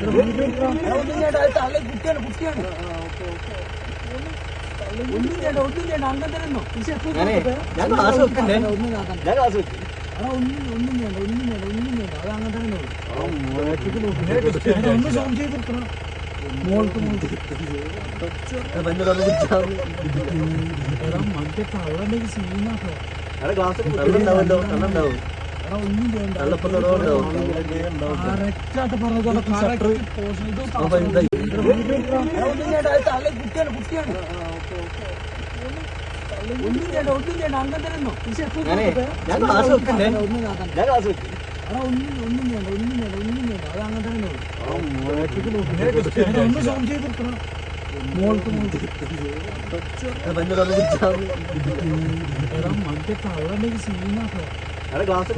ഒന്നും ചെയ്യണ്ട ഒന്നും ചെയ്യണ്ട എപ്പോ ഞാനേ, ഞാൻ ഒന്നും ക്ലാസ് വെക്കണ്ടേ? ചെയ്യണ്ട, ഒന്നും ഇതാക്കണ്ട. ഞാൻ ക്ലാസ് വെക്കും എടാ, ഒന്നും ഒന്നും ചെയ്യണ്ട ഒന്നും ചെയ്യണ്ട ഒന്നും ചെയ്യണ്ട അത് അങ്ങനെ തന്നെ ഒന്ന് സോം ചെയ്തിരിക്കണം മോൾക്ക് മോൾക്ക് മറ്റേ തള്ളണ്ടെങ്കിൽ സീനാട്ടോ ക്ലാസ് ഉണ്ടാവുമല്ലോ കണ്ണുണ്ടാവും എടാ ഒന്നും ചെയ്യണ്ട ഒന്നും ചെയ്യണ്ട അങ്ങനെ തന്നെ. പക്ഷെ ഞാൻ ക്ലാസ് വെക്കണ്ടേ? ഞാൻ ക്ലാസ് വെക്കും എടാ, ഒന്നും ഒന്നും ചെയ്യണ്ട ഒന്നും ചെയ്യണ്ട ഒന്നും ചെയ്യണ്ട അത് അങ്ങനെ തന്നെ ഒന്ന് സോം ചെയ്തിരിക്കണം മോൾക്ക് മറ്റേ തള്ളണ്ടെങ്കിൽ സീനാട്ടോ ക്ലാസ്